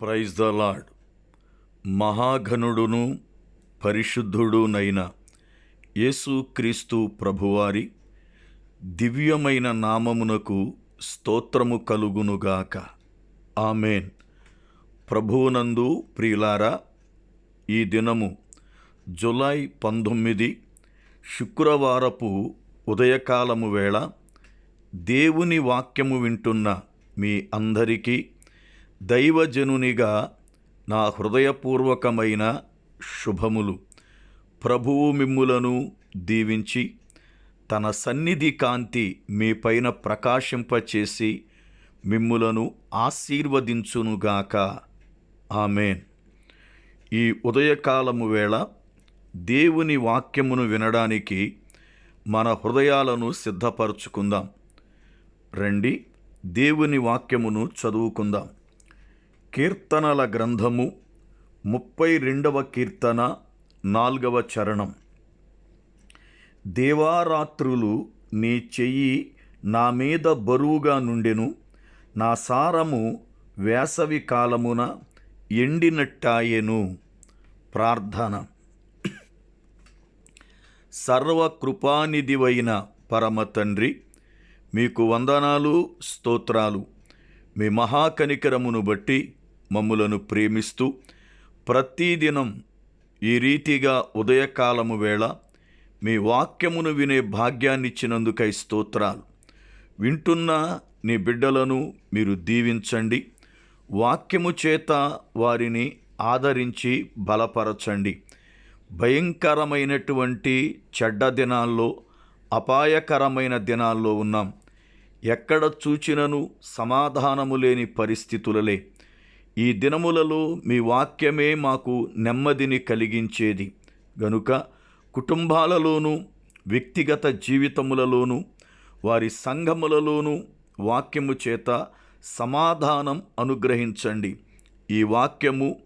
Praise the Lord మహాఘనుడును పరిశుద్ధుడునైన యేసుక్రీస్తు ప్రభువారి దివ్యమైన నామమునకు స్తోత్రము కలుగునుగాక ఆమెన్. ప్రభువునందు ప్రియులారా ఈ దినము జులై పంతొమ్మిది శుక్రవారపు ఉదయకాలము వేళ దేవుని వాక్యము వింటున్న మీ అందరికీ దైవజనునిగా నా హృదయపూర్వకమైన శుభములు. ప్రభువు మిమ్ములను దీవించి తన సన్నిధి కాంతి మీ పైన ప్రకాశింపచేసి మిమ్ములను ఆశీర్వదించునుగాక. ఆమెన్. ఈ ఉదయకాలము వేళ దేవుని వాక్యమును వినడానికి మన హృదయాలను సిద్ధపరచుకుందాం. రండి దేవుని వాక్యమును చదువుకుందాం. కీర్తనల గ్రంథము ముప్పై రెండవ కీర్తన నాలుగవ చరణం. దేవారాత్రులు నీ చెయ్యి నా మీద బరువుగా నుండెను. నా సారము వేసవి కాలమున ఎండినట్టాయెను. ప్రార్థన. సర్వకృపానిధివైన పరమ తండ్రి మీకు వందనాలు స్తోత్రాలు. మీ మహాకనికరమును బట్టి మమ్ములను ప్రేమిస్తూ ప్రతిదినం ఈ రీతిగా ఉదయకాలము వేళ మీ వాక్యమును వినే భాగ్యాన్నిచ్చినందుకై స్తోత్రాలు. వింటున్న నీ బిడ్డలను మీరు దీవించండి. వాక్యము చేత వారిని ఆదరించి బలపరచండి. భయంకరమైనటువంటి చెడ్డ దినాల్లో అపాయకరమైన దినాల్లో ఉన్నాం. ఎక్కడ చూచినను సమాధానము లేని పరిస్థితులలే. ఈ దినములలో మీ వాక్యమే మాకు నెమ్మదిని కలిగించేది. గనుక కుటుంబాలలోనూ వ్యక్తిగత జీవితములలోనూ వారి సంఘములలోనూ వాక్యము చేత సమాధానం అనుగ్రహించండి. ఈ వాక్యము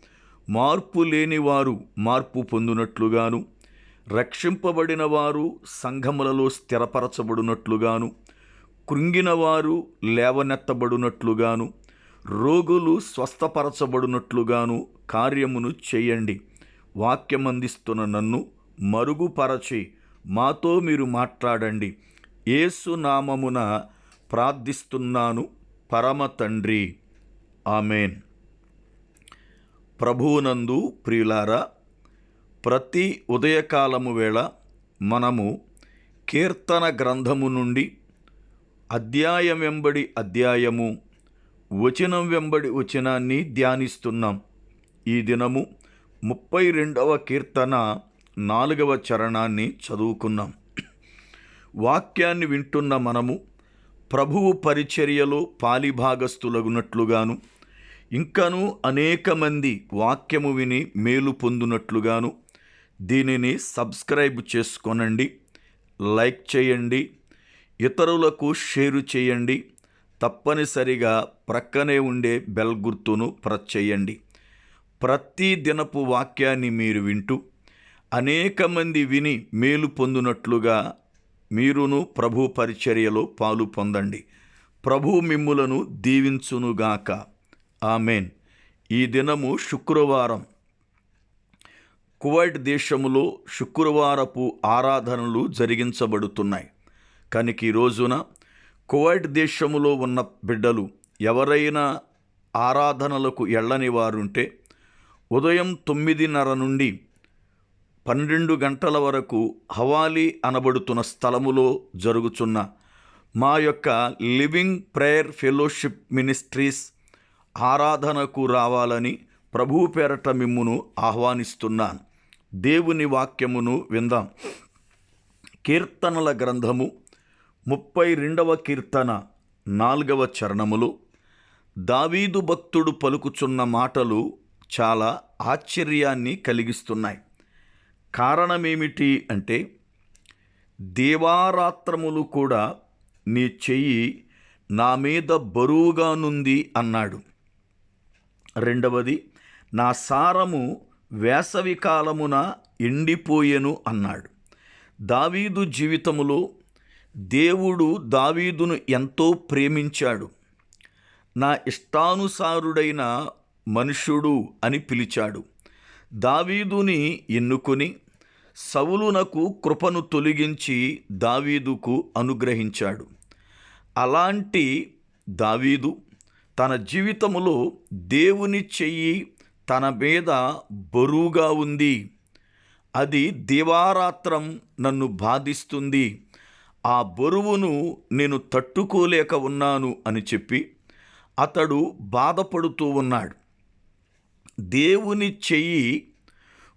మార్పు లేని వారు మార్పు పొందినట్లుగాను రక్షింపబడిన వారు సంఘములలో స్థిరపరచబడినట్లుగాను కృంగినవారు లేవనెత్తబడినట్లుగాను రోగులు స్వస్థపరచబడినట్లుగాను కార్యమును చేయండి. వాక్యం అందిస్తున్న నన్ను మరుగుపరచి మాతో మీరు మాట్లాడండి. ఏసు నామమున ప్రార్థిస్తున్నాను పరమ తండ్రి. ఆమెన్. ప్రభువునందు ప్రియులారా ప్రతి ఉదయకాలము వేళ మనము కీర్తన గ్రంథము నుండి అధ్యాయం వెంబడి అధ్యాయము వచనం వెంబడి వచనాన్ని ధ్యానిస్తున్నాం. ఈ దినము ముప్పై రెండవ కీర్తన నాలుగవ చరణాన్ని చదువుకున్నాం. వాక్యాన్ని వింటున్న మనము ప్రభువు పరిచర్యలో పాలిభాగస్థులగునట్లుగాను ఇంకనూ అనేక మంది వాక్యము విని మేలు పొందునట్లుగాను దీనిని సబ్స్క్రైబ్ చేసుకొనండి లైక్ చేయండి ఇతరులకు షేరు చేయండి తప్పనిసరిగా ప్రక్కనే ఉండే బెల్ గుర్తును ప్రెస్ చేయండి. ప్రతి దినపు వాక్యాన్ని మీరు వింటూ అనేక మంది విని మేలు పొందునట్లుగా మీరును ప్రభు పరిచర్యలో పాలు పొందండి. ప్రభు మిమ్ములను దీవించునుగాక. ఆమెన్. ఈ దినము శుక్రవారం. కువైట్ దేశములో శుక్రవారపు ఆరాధనలు జరిగించబడుతున్నాయి. కనుక ఈ రోజున కువైట్ దేశములో ఉన్న బిడ్డలు ఎవరైనా ఆరాధనలకు ఎళ్ళని వారుంటే ఉదయం తొమ్మిదిన్నర నుండి పన్నెండు గంటల వరకు హవాలీ అనబడుతున్న స్థలములో జరుగుతున్న మా యొక్క లివింగ్ ప్రేయర్ ఫెలోషిప్ మినిస్ట్రీస్ ఆరాధనకు రావాలని ప్రభు పేరట మిమ్మును ఆహ్వానిస్తున్నాను. దేవుని వాక్యమును విందాం. కీర్తనల గ్రంథము ముప్పై రెండవ కీర్తన నాలుగవ చరణములు. దావీదు భక్తుడు పలుకుచున్న మాటలు చాలా ఆశ్చర్యాన్ని కలిగిస్తున్నాయి. కారణమేమిటి అంటే దేవారాత్రములు కూడా నీ చెయ్యి నా మీద బరువుగానుంది అన్నాడు. రెండవది నా సారము వేసవి కాలమున ఎండిపోయెను అన్నాడు. దావీదు జీవితములో దేవుడు దావీదును ఎంతో ప్రేమించాడు. నా ఇష్టానుసారుడైన మనుష్యుడు అని పిలిచాడు. దావీదుని ఎన్నుకొని సవులునకు కృపను తొలగించి దావీదుకు అనుగ్రహించాడు. అలాంటి దావీదు తన జీవితములో దేవుని చెయ్యి తన మీద బరువుగా ఉంది. అది దివారాత్రం నన్ను బాధిస్తుంది. ఆ బరువును నేను తట్టుకోలేక ఉన్నాను అని చెప్పి అతడు బాధపడుతూ ఉన్నాడు. దేవుని చెయ్యి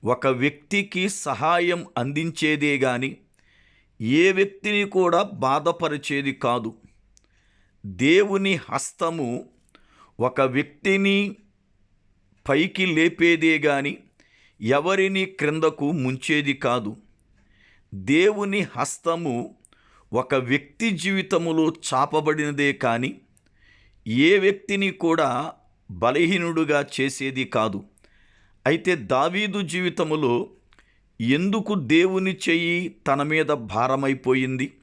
ఒక వ్యక్తికి సహాయం అందించేదే గాని ఏ వ్యక్తిని కూడా బాధపరిచేది కాదు. దేవుని హస్తము ఒక వ్యక్తిని పైకి లేపేదే గాని ఎవరిని క్రిందకు ముంచేది కాదు. దేవుని హస్తము ఒక వ్యక్తి జీవితములో చాపబడినదే కానీ ఏ వ్యక్తిని కూడా బలహీనుడుగా చేసేది కాదు. అయితే దావీదు జీవితములో ఎందుకు దేవుని చెయ్యి తన మీద భారమైపోయింది?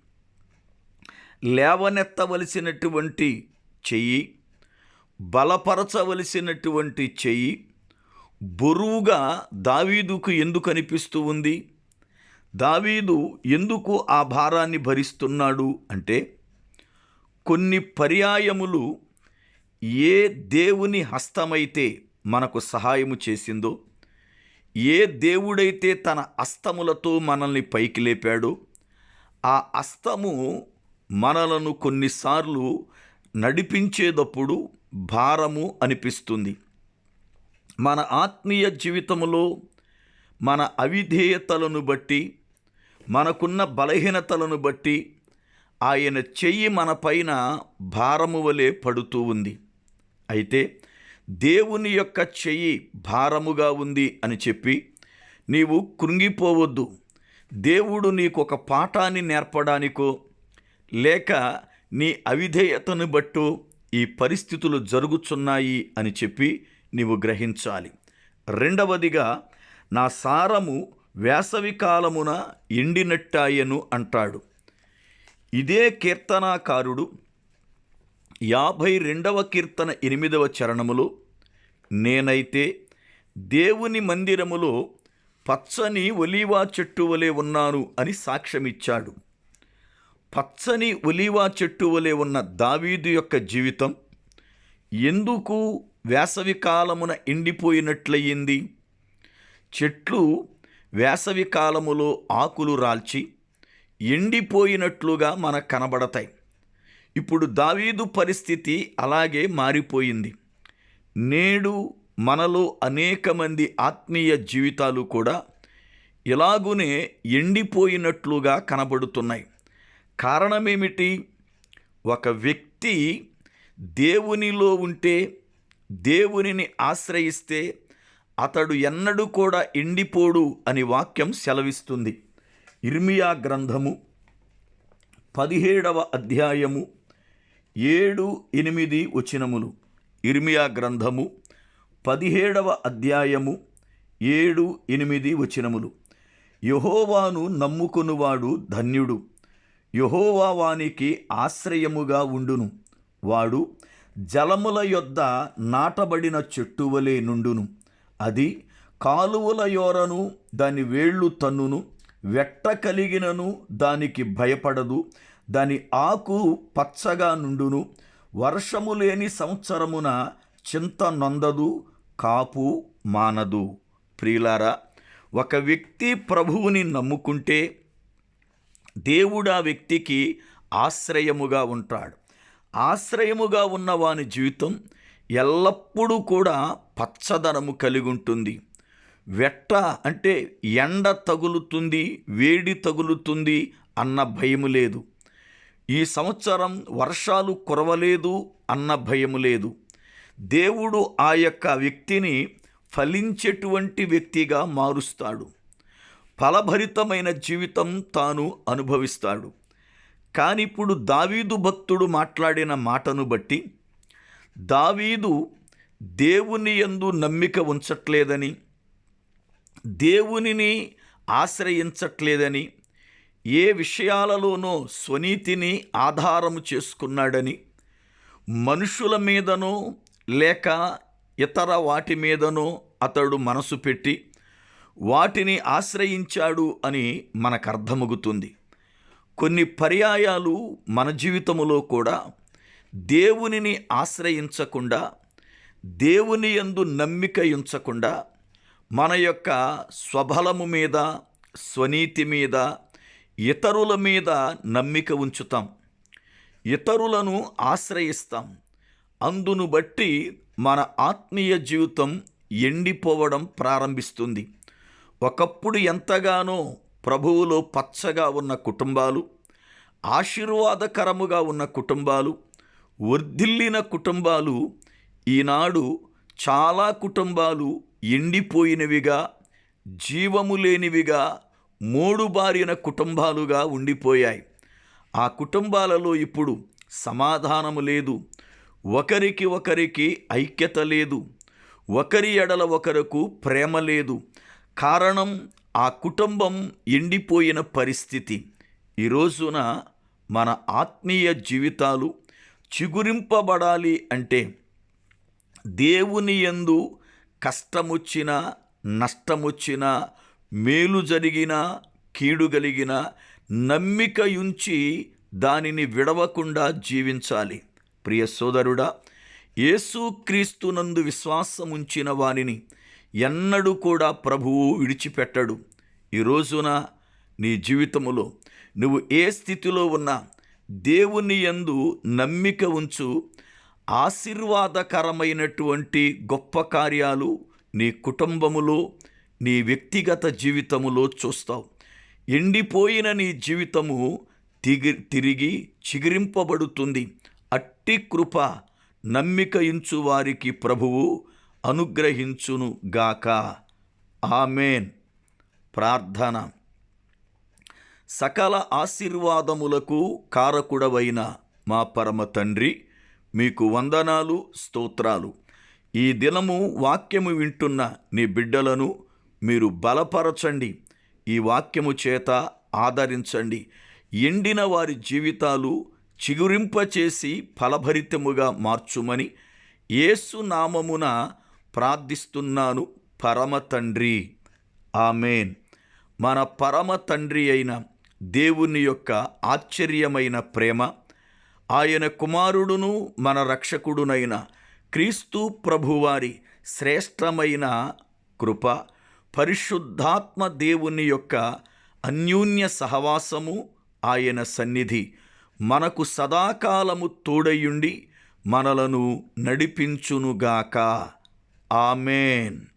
లేవనెత్తవలసినటువంటి చెయ్యి బలపరచవలసినటువంటి చెయ్యి బరువుగా దావీదుకు ఎందుకు అనిపిస్తూ ఉంది? దావీదు ఎందుకు ఆ భారాన్ని భరిస్తున్నాడు అంటే కొన్ని పర్యాయములు ఏ దేవుని హస్తమైతే మనకు సహాయము చేసిందో ఏ దేవుడైతే తన అస్తములతో మనల్ని పైకి లేపాడో ఆ అస్తము మనలను కొన్నిసార్లు నడిపించేటప్పుడు భారము అనిపిస్తుంది. మన ఆత్మీయ జీవితంలో మన అవిధేయతలను బట్టి మనకున్న బలహీనతలను బట్టి ఆయన చెయ్యి మన పైన భారము వలె పడుతూ ఉంది. అయితే దేవుని యొక్క చెయ్యి భారముగా ఉంది అని చెప్పి నీవు కృంగిపోవద్దు. దేవుడు నీకు ఒక పాఠాన్ని నేర్పడానికో లేక నీ అవిధేయతను బట్టు ఈ పరిస్థితులు జరుగుచున్నాయి అని చెప్పి నీవు గ్రహించాలి. రెండవదిగా నా సారము వేసవి కాలమున ఎండినట్టాయను అంటాడు. ఇదే కీర్తనాకారుడు యాభై రెండవ కీర్తన ఎనిమిదవ చరణములో నేనైతే దేవుని మందిరములో పచ్చని ఒలీవా చెట్టు వలె ఉన్నాను అని సాక్ష్యమిచ్చాడు. పచ్చని ఒలీవా చెట్టు వలె ఉన్న దావీదు యొక్క జీవితం ఎందుకు వేసవి కాలమున ఎండిపోయినట్లయింది? చెట్లు వేసవి కాలములో ఆకులు రాల్చి ఎండిపోయినట్లుగా మనకు కనబడతాయి. ఇప్పుడు దావీదు పరిస్థితి అలాగే మారిపోయింది. నేడు మనలో అనేక మంది ఆత్మీయ జీవితాలు కూడా ఇలాగునే ఎండిపోయినట్లుగా కనబడుతున్నాయి. కారణమేమిటి? ఒక వ్యక్తి దేవునిలో ఉంటే దేవునిని ఆశ్రయిస్తే అతడు ఎన్నడూ కూడా ఎండిపోడు అని వాక్యం సెలవిస్తుంది. ఇర్మియా గ్రంథము పదిహేడవ అధ్యాయము ఏడు ఎనిమిది వచనములు. ఇర్మియా గ్రంథము పదిహేడవ అధ్యాయము ఏడు ఎనిమిది వచనములు. యహోవాను నమ్ముకొనువాడు ధన్యుడు. యహోవా వానికి ఆశ్రయముగా ఉండును. వాడు జలముల యొద్ద నాటబడిన చెట్టువలే నుండును. అది కాలువల యోరను దాని వేళ్ళు తన్నును వెట్ట కలిగినను దానికి భయపడదు దాని ఆకు పచ్చగా నుండును వర్షము లేని సంవత్సరమున చింత నొందదు కాపు మానదు. ప్రియులారా ఒక వ్యక్తి ప్రభువుని నమ్ముకుంటే దేవుడు ఆ వ్యక్తికి ఆశ్రయముగా ఉంటాడు. ఆశ్రయముగా ఉన్న వాని జీవితం ఎల్లప్పుడూ కూడా పచ్చదనము కలిగి ఉంటుంది వెట్ట అంటే ఎండ తగులుతుంది వేడి తగులుతుంది అన్న భయము లేదు. ఈ సంవత్సరం వర్షాలు కురవలేదు అన్న భయము లేదు. దేవుడు ఆ యొక్క వ్యక్తిని ఫలించేటువంటి వ్యక్తిగా మారుస్తాడు. ఫలభరితమైన జీవితం తాను అనుభవిస్తాడు. కానీ ఇప్పుడు దావీదు భక్తుడు మాట్లాడిన మాటను బట్టి దావీదు దేవుని ఎందు నమ్మిక ఉంచట్లేదని దేవునిని ఆశ్రయించట్లేదని ఏ విషయాలలోనో స్వనీతిని ఆధారము చేసుకున్నాడని మనుషుల మీదనో లేక ఇతర వాటి మీదనో అతడు మనసు పెట్టి వాటిని ఆశ్రయించాడు అని మనకు అర్థమవుతుంది కొన్ని పర్యాయాలు మన జీవితంలో కూడా దేవునిని ఆశ్రయించకుండా దేవుని యందు నమ్మిక ఉంచకుండా మన యొక్క స్వబలము మీద స్వనీతి మీద ఇతరుల మీద నమ్మిక ఉంచుతాం. ఇతరులను ఆశ్రయిస్తాం. అందును బట్టి మన ఆత్మీయ జీవితం ఎండిపోవడం ప్రారంభిస్తుంది. ఒకప్పుడు ఎంతగానో ప్రభువులో పచ్చగా ఉన్న కుటుంబాలు ఆశీర్వాదకరముగా ఉన్న కుటుంబాలు వర్ధిల్లిన కుటుంబాలు ఈనాడు చాలా కుటుంబాలు ఎండిపోయినవిగా జీవము లేనివిగా మోడుబారిన కుటుంబాలుగా ఉండిపోయాయి. ఆ కుటుంబాలలో ఇప్పుడు సమాధానము లేదు. ఒకరికి ఒకరికి ఐక్యత లేదు. ఒకరి ఎడల ఒకరకు ప్రేమ లేదు. కారణం ఆ కుటుంబం ఎండిపోయిన పరిస్థితి. ఈ రోజున మన ఆత్మీయ జీవితాలు చిగురింపబడాలి అంటే దేవుని యందు కష్టమొచ్చినా నష్టమొచ్చినా మేలు జరిగినా కీడు కలిగిన నమ్మిక ఉంచి దానిని విడవకుండా జీవించాలి. ప్రియ సోదరుడా యేసుక్రీస్తునందు విశ్వాసముంచిన వానిని ఎన్నడూ కూడా ప్రభువు విడిచిపెట్టడు. ఈ రోజున నీ జీవితములో నువ్వు ఏ స్థితిలో ఉన్నా దేవుని యందు నమ్మిక ఉంచు ఆశీర్వాదకరమైనటువంటి గొప్ప కార్యాలు నీ కుటుంబములో నీ వ్యక్తిగత జీవితములో చూస్తావు. ఎండిపోయిన నీ జీవితము తిగి తిరిగి చిగిరింపబడుతుంది. అట్టి కృప నమ్మిక ఇంచు వారికి ప్రభువు అనుగ్రహించును గాక. ఆమెన్. ప్రార్థన. సకల ఆశీర్వాదములకు కారకుడవైన మా పరమ తండ్రి మీకు వందనాలు స్తోత్రాలు. ఈ దినము వాక్యము వింటున్న నీ బిడ్డలను మీరు బలపరచండి. ఈ వాక్యము చేత ఆదరించండి. ఎండిన వారి జీవితాలు చిగురింపచేసి ఫలభరితముగా మార్చుమని యేసు నామమున ప్రార్థిస్తున్నాను పరమ తండ్రి. ఆమెన్. మన పరమ తండ్రి అయిన దేవుని యొక్క ఆశ్చర్యమైన ప్రేమ ఆయన కుమారుడును మన రక్షకుడునైన క్రీస్తు ప్రభువారి శ్రేష్టమైన కృప పరిశుద్ధాత్మ దేవుని యొక్క అన్యోన్య సహవాసము ఆయన సన్నిధి మనకు సదాకాలము తోడయుండి మనలను నడిపించునుగాక. ఆమెన్.